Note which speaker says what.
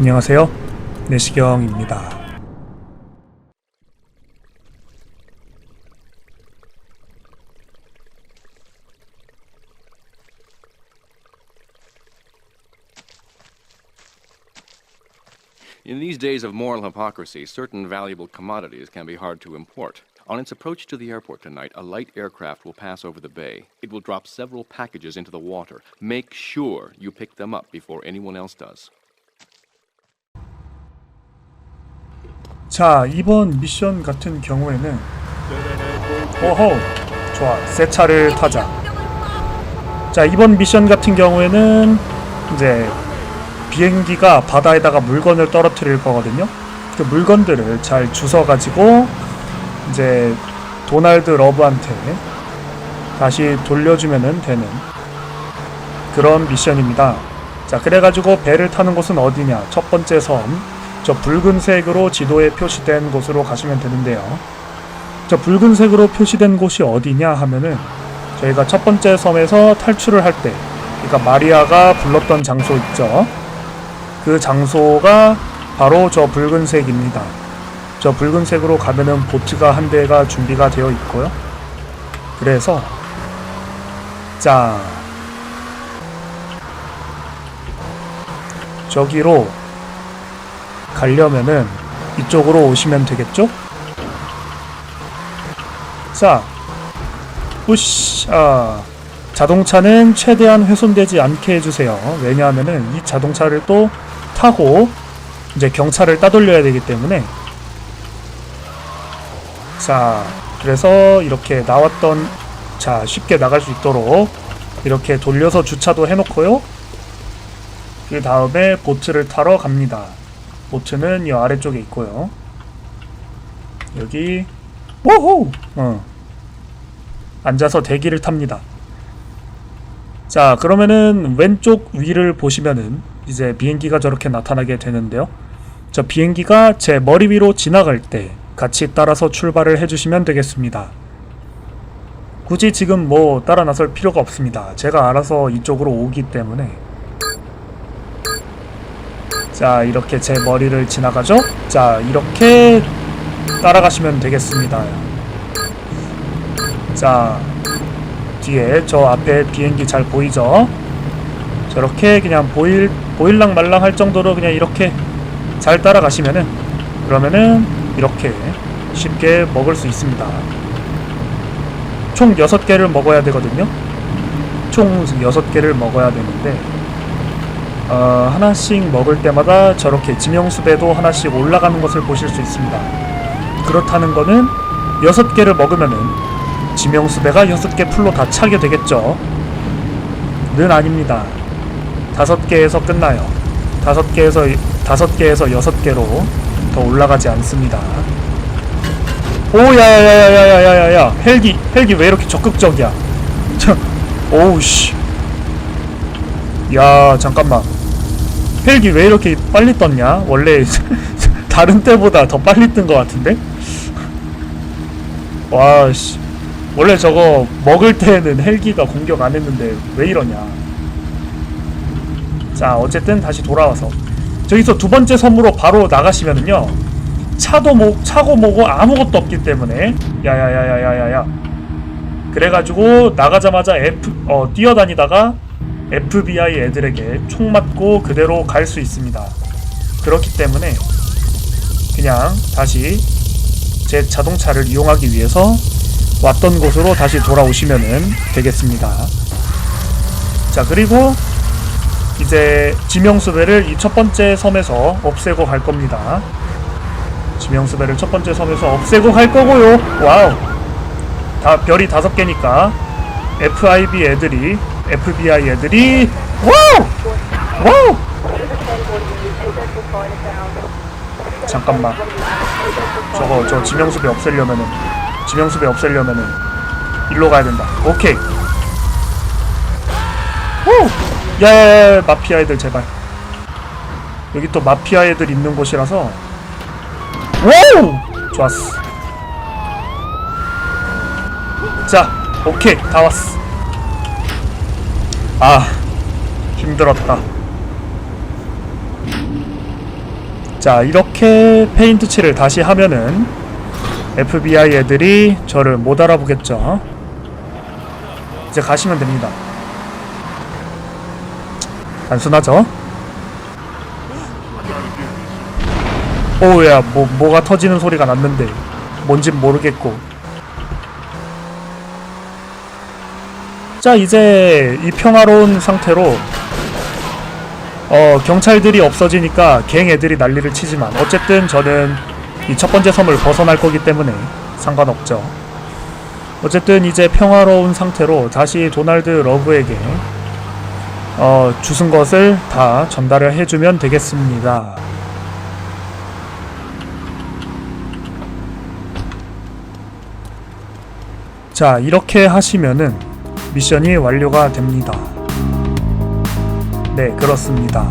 Speaker 1: 안녕하세요. 내시경입니다.
Speaker 2: In these days of moral hypocrisy, certain valuable commodities can be hard to import. On its approach to the airport tonight, a light aircraft will pass over the bay. It will drop several packages into the water. Make sure you pick them up before anyone else does.
Speaker 1: 자, 이번 미션 같은 경우에는 오호, 좋아, 새 차를 타자. 자, 이번 미션 같은 경우에는 이제 비행기가 바다에다가 물건을 떨어뜨릴 거거든요. 그 물건들을 잘 주워 가지고 이제 도날드 러브한테 다시 돌려주면 되는 그런 미션입니다. 자, 그래가지고 배를 타는 곳은 어디냐? 첫 번째 섬, 저 붉은색으로 지도에 표시된 곳으로 가시면 되는데요. 저 붉은색으로 표시된 곳이 어디냐 하면은 저희가 첫 번째 섬에서 탈출을 할 때, 그러니까 마리아가 불렀던 장소 있죠. 그 장소가 바로 저 붉은색입니다. 저 붉은색으로 가면은 보트가 한 대가 준비가 되어 있고요. 그래서 자 저기로 가려면은 이쪽으로 오시면 되겠죠? 자, 우샤. 자동차는 최대한 훼손되지 않게 해주세요. 왜냐하면은 이 자동차를 또 타고 이제 경찰을 따돌려야 되기 때문에 자, 그래서 이렇게 나왔던 자 쉽게 나갈 수 있도록 이렇게 돌려서 주차도 해놓고요. 그 다음에 보트를 타러 갑니다. 보트는 이 아래쪽에 있고요. 여기 오호! 어. 앉아서 대기를 탑니다. 자, 그러면은 왼쪽 위를 보시면은 이제 비행기가 저렇게 나타나게 되는데요. 저 비행기가 제 머리 위로 지나갈 때 같이 따라서 출발을 해주시면 되겠습니다. 굳이 지금 뭐 따라 나설 필요가 없습니다. 제가 알아서 이쪽으로 오기 때문에 자 이렇게 제 머리를 지나가죠? 자 이렇게 따라가시면 되겠습니다. 자 뒤에 저 앞에 비행기 잘 보이죠? 저렇게 그냥 보일 보일랑 말랑 할 정도로 그냥 이렇게 잘 따라가시면은 그러면은 이렇게 쉽게 먹을 수 있습니다. 총 6개를 먹어야 되거든요? 총 6개를 먹어야 되는데 어, 하나씩 먹을 때마다 저렇게 지명수배도 하나씩 올라가는 것을 보실 수 있습니다. 그렇다는 거는 6개를 먹으면은 지명수배가 6개 풀로 다 차게 되겠죠. 는 아닙니다. 5개에서 끝나요. 5개에서 5개에서 6개로 더 올라가지 않습니다. 오 야야야야야야야야 헬기 헬기 왜 이렇게 적극적이야? 참 오우 씨. 야 잠깐만 헬기 왜 이렇게 빨리 떴냐? 원래 다른 때보다 더 빨리 뜬 것 같은데? 와, 씨. 원래 저거 먹을 때는 헬기가 공격 안 했는데 왜 이러냐? 자, 어쨌든 다시 돌아와서 저기서 두 번째 섬으로 바로 나가시면은요. 차도 뭐 차고 뭐고 아무것도 없기 때문에 야야야야야야야. 그래가지고 나가자마자 F 어 뛰어다니다가 FBI 애들에게 총 맞고 그대로 갈 수 있습니다. 그렇기 때문에 그냥 다시 제 자동차를 이용하기 위해서 왔던 곳으로 다시 돌아오시면 되겠습니다. 자, 그리고 이제 지명수배를 이 첫 번째 섬에서 없애고 갈 겁니다. 지명수배를 첫 번째 섬에서 없애고 갈 거고요. 와우. 다 별이 다섯 개니까 FIB 애들이 FBI 애들이 와우! 와우! 잠깐만 저거 저 지명수배 없애려면은 지명수배 없애려면은 일로 가야 된다 오케이 오! 야야야 마피아 애들 제발 여기 또 마피아 애들 있는 곳이라서 와우! 좋았어 자 오케이 다 왔어 아 힘들었다. 자 이렇게 페인트 칠을 다시 하면은 FBI 애들이 저를 못 알아보겠죠. 이제 가시면 됩니다. 단순하죠? 오야 뭐 뭐가 터지는 소리가 났는데 뭔진 모르겠고 자 이제 이 평화로운 상태로 어 경찰들이 없어지니까 갱 애들이 난리를 치지만 어쨌든 저는 이 첫 번째 섬을 벗어날 거기 때문에 상관없죠. 어쨌든 이제 평화로운 상태로 다시 도날드 러브에게 어 주순 것을 다 전달을 해주면 되겠습니다. 자 이렇게 하시면은 미션이 완료가 됩니다. 네 그렇습니다